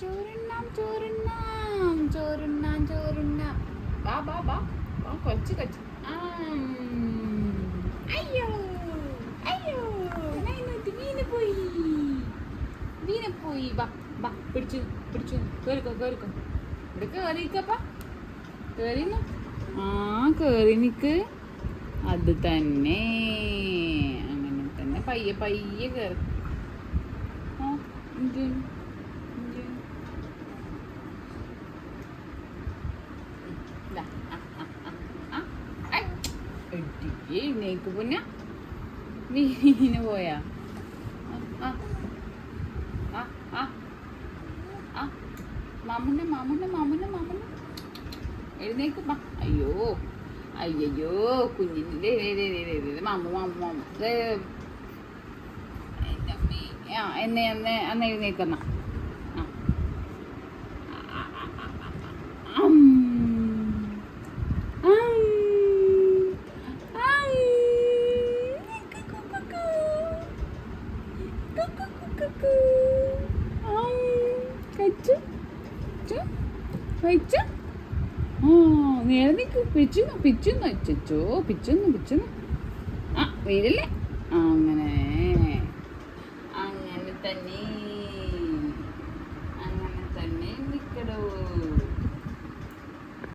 ചോറുണ്ണാം ചോറുണ്ണാം ചോറുണ്ണാം ചോറുണ്ണാം ബാ ബാ ബാ ബാ കൊച്ചു കൊച്ചു ആം. അയ്യോ അയ്യോ നൈനൂട്ടി വീണ് പോയി വീണ് പോയി ബാ ബാ പിടിച്ചു പിടിച്ചു കേറിക്കോ കേറിക്കോ ഇവിടെ കേറിക്കപ്പാ കേറിന്നു ആ കേറി നിക്ക് അത് തന്നെ അങ്ങനെ തന്നെ പയ്യെ പയ്യെ കേറി ആ എടി, എഴുന്നേക്ക് പൊന്ന വീണ് പോയാ. മാമുന്ന മാമുന്ന മാമുന്ന മാമുന്ന എഴുന്നേക്ക് അയ്യോ അയ്യോ കുഞ്ഞിന്റെ മാമു മാമു മാമു. ആ എന്നെ എന്നെ അന്ന് എഴുന്നേക്കുന്ന കഴിച്ചു. കഴിച്ചു. നേരെ നിൽക്കും. പിച്ചുന്നു പിച്ചുന്നു. അച്ചോ പിച്ചുന്നു പിച്ചുന്നു. ആ വീടില്ലേ അങ്ങനെ. അങ്ങനെ തന്നെ. അങ്ങനെ തന്നെ നിൽക്കടോ